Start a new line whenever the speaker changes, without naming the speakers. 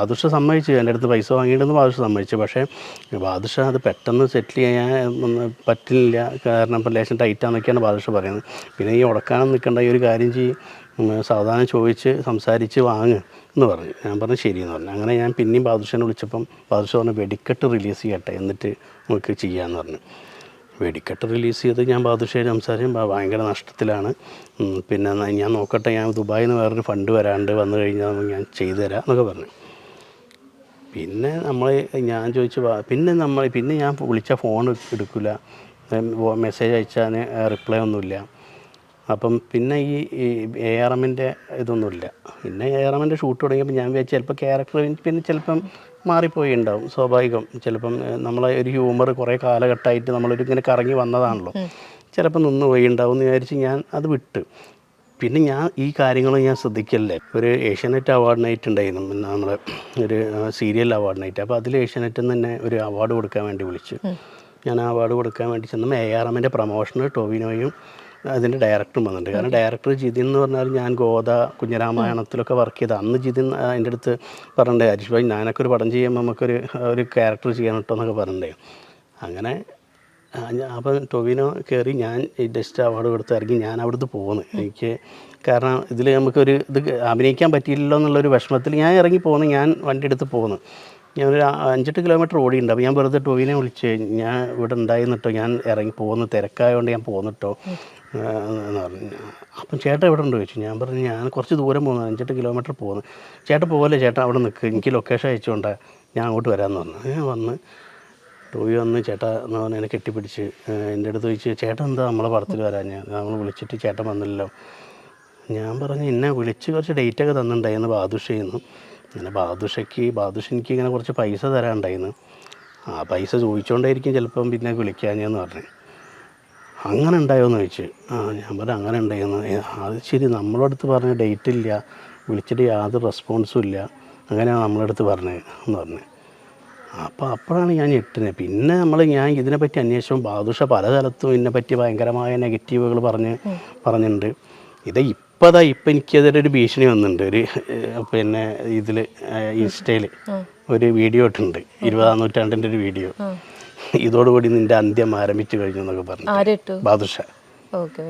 ബാദുഷ സമ്മതിച്ചു. എന്റെ അടുത്ത് പൈസ വാങ്ങിയിട്ടെന്ന് ബാദുഷ സമ്മതിച്ചു. പക്ഷേ ബാദുഷ അത് പെട്ടെന്ന് സെറ്റിൽ ചെയ്യാൻ പറ്റില്ല. കാരണം ഇപ്പം ലേശം ടൈറ്റാന്നൊക്കെയാണ് ബാദുഷ പറയുന്നത്. പിന്നെ ഈ ഉടക്കാനും നിൽക്കേണ്ട ഈ ഒരു കാര്യം ചെയ്യും. സാധാരണ ചോദിച്ച് സംസാരിച്ച് വാങ്ങ് എന്ന് പറഞ്ഞു. ഞാൻ പറഞ്ഞു ശരിയെന്ന് പറഞ്ഞു. അങ്ങനെ ഞാൻ പിന്നെയും ബാദുഷനെ വിളിച്ചപ്പം ബാദുഷ പറഞ്ഞു വെടിക്കെട്ട് റിലീസ് ചെയ്യട്ടെ എന്നിട്ട് നമുക്ക് ചെയ്യാമെന്ന് പറഞ്ഞു. വെടിക്കെട്ട് റിലീസ് ചെയ്ത് ഞാൻ ബാദുഷയെ സംസാരിക്കും ഭ- ഭയങ്കര നഷ്ടത്തിലാണ്. പിന്നെ ഞാൻ നോക്കട്ടെ ഞാൻ ദുബായിൽ നിന്ന് വേറൊരു ഫണ്ട് വരാണ്ട് വന്നു കഴിഞ്ഞാൽ ഞാൻ ചെയ്തു തരാം എന്നൊക്കെ പറഞ്ഞു. പിന്നെ നമ്മൾ ഞാൻ ചോദിച്ചു പിന്നെ നമ്മൾ പിന്നെ ഞാൻ വിളിച്ച ഫോൺ എടുക്കില്ല മെസ്സേജ് അയച്ചാൽ റിപ്ലൈ ഒന്നുമില്ല. അപ്പം പിന്നെ ഈ എ ആർ എമ്മിന്റെ ഇതൊന്നുമില്ല. പിന്നെ എ ആർ എമ്മിന്റെ ഷൂട്ട് തുടങ്ങിയപ്പോൾ ഞാൻ വിചാരിച്ചു ചിലപ്പോൾ ക്യാരക്ടർ പിന്നെ ചിലപ്പം മാറിപ്പോയി ഉണ്ടാവും സ്വാഭാവികം. ചിലപ്പം നമ്മളെ ഒരു ഹ്യൂമർ കുറേ കാലഘട്ടമായിട്ട് നമ്മളൊരു ഇങ്ങനെ കറങ്ങി വന്നതാണല്ലോ. ചിലപ്പം നിന്ന് പോയി ഉണ്ടാവും എന്ന് വിചാരിച്ച് ഞാൻ അത് വിട്ട്. പിന്നെ ഞാൻ ഈ കാര്യങ്ങൾ ഞാൻ ശ്രദ്ധിക്കല്ലേ ഒരു ഏഷ്യാനെറ്റ് അവാർഡ് നൈറ്റ് ഉണ്ടായിരുന്നു. നമ്മൾ ഒരു സീരിയൽ അവാർഡ് നൈറ്റ് അപ്പോൾ അതിൽ ഏഷ്യാനെറ്റിൽ നിന്ന് തന്നെ ഒരു അവാർഡ് കൊടുക്കാൻ വേണ്ടി വിളിച്ചു. ഞാൻ ആ അവാർഡ് കൊടുക്കാൻ വേണ്ടി ചെന്ന എ ആർ എമ്മിന്റെ പ്രൊമോഷന് ടോവിനോയും അതിന്റെ ഡയറക്ടറും വന്നിട്ടുണ്ട്. കാരണം ഡയറക്ടർ ജിതിൻ എന്ന് പറഞ്ഞാൽ ഞാൻ ഗോദ കുഞ്ഞരാമായണത്തിലൊക്കെ വർക്ക് ചെയ്ത. അന്ന് ജിതിൻ എന്റെ അടുത്ത് പറഞ്ഞിട്ടുണ്ടായി. ഹരീഷ് ഭായി ഞാനൊക്കെ ഒരു പടം ചെയ്യുമ്പോൾ നമുക്കൊരു ഒരു ക്യാരക്ടർ ചെയ്യാൻ കേട്ടോ എന്നൊക്കെ പറഞ്ഞിട്ടേ അങ്ങനെ അപ്പം ടൊവിനോ കയറി ഞാൻ ഈ ഡസ്റ്റ് അവാർഡ് കൊടുത്ത് ഇറങ്ങി ഞാൻ അവിടുന്ന് പോകുന്നു എനിക്ക് കാരണം ഇതിൽ നമുക്കൊരു ഇത് അഭിനയിക്കാൻ പറ്റിയില്ലല്ലോ എന്നുള്ളൊരു വിഷമത്തിൽ ഞാൻ ഇറങ്ങി പോകുന്നു ഞാൻ വണ്ടി എടുത്ത് പോകുന്നു ഞാനൊരു അഞ്ചെട്ട് കിലോമീറ്റർ ഓടിയുണ്ട്. അപ്പോൾ ഞാൻ വെറുതെ ടൊവിനെ വിളിച്ച് ഞാൻ ഇവിടെ ഉണ്ടായിരുന്നിട്ടോ ഞാൻ ഇറങ്ങി പോകുന്നു തിരക്കായതുകൊണ്ട് ഞാൻ പോന്നിട്ടോ എന്ന് പറഞ്ഞു. അപ്പം ചേട്ടൻ എവിടെ ഉണ്ട് ചോദിച്ചു. ഞാൻ പറഞ്ഞു ഞാൻ കുറച്ച് ദൂരം പോകുന്നു അഞ്ചെട്ട് കിലോമീറ്റർ പോകുന്നു ചേട്ടൻ പോലെ ചേട്ടൻ അവിടെ നിൽക്കുക എനിക്ക് ലൊക്കേഷൻ അയച്ചുകൊണ്ട് ഞാൻ അങ്ങോട്ട് വരാമെന്ന് പറഞ്ഞു. ഞാൻ വന്ന് ടോയി വന്ന് ചേട്ടാ എന്ന് പറഞ്ഞ് എന്നെ കെട്ടിപ്പിടിച്ച് എന്റെ അടുത്ത് ചോദിച്ചു ചേട്ടൻ എന്താ നമ്മളെ പടത്തിൽ വരാൻ ഞാൻ നമ്മൾ വിളിച്ചിട്ട് ചേട്ടൻ വന്നില്ലല്ലോ. ഞാൻ പറഞ്ഞു എന്നെ വിളിച്ച് കുറച്ച് ഡേറ്റ് ഒക്കെ തന്നിട്ടുണ്ടായിരുന്നു ബാദുഷയെന്ന് അങ്ങനെ ബാദുഷയ്ക്ക് ബാദുഷ എനിക്ക് ഇങ്ങനെ കുറച്ച് പൈസ തരാനുണ്ടായിരുന്നു ആ പൈസ ചോദിച്ചുകൊണ്ടായിരിക്കും ചിലപ്പം പിന്നെ വിളിക്കാഞ്ഞെന്ന് പറഞ്ഞു. അങ്ങനെ ഉണ്ടായോന്ന് ചോദിച്ചു. ആ ഞാൻ പറഞ്ഞു അങ്ങനെ ഉണ്ടായിരുന്നു "ഏ, അത് ശരി നമ്മളടുത്ത് പറഞ്ഞ ഡേറ്റ് ഇല്ല. വിളിച്ചിട്ട് യാതൊരു റെസ്പോൺസും ഇല്ല. അങ്ങനെയാണ് നമ്മളടുത്ത് പറഞ്ഞത് എന്ന് പറഞ്ഞു. അപ്പോൾ അപ്പോഴാണ് ഞാൻ ഞെട്ടുന്നത്. പിന്നെ നമ്മൾ ഞാൻ ഇതിനെപ്പറ്റി അന്വേഷിച്ചപ്പോൾ ബാദുഷ പല സ്ഥലത്തും ഇതിനെപ്പറ്റി ഭയങ്കരമായ നെഗറ്റീവുകൾ പറഞ്ഞ് പറഞ്ഞിട്ടുണ്ട്. ഇത് ഇപ്പോൾ അതാ ഇപ്പം എനിക്കെതിരെ ഒരു ഭീഷണി വന്നിട്ടുണ്ട്. ഒരു പിന്നെ ഇതിൽ ഇൻസ്റ്റയിൽ ഒരു വീഡിയോ ഇട്ടുണ്ട് ഇരുപതാം നൂറ്റാണ്ടിന്റെ ഒരു വീഡിയോ. ഇതോടുകൂടി നിന്റെ അന്ത്യം ആരംഭിച്ചു കഴിഞ്ഞു എന്നൊക്കെ പറഞ്ഞു ബാദുഷ
ഓക്കെ.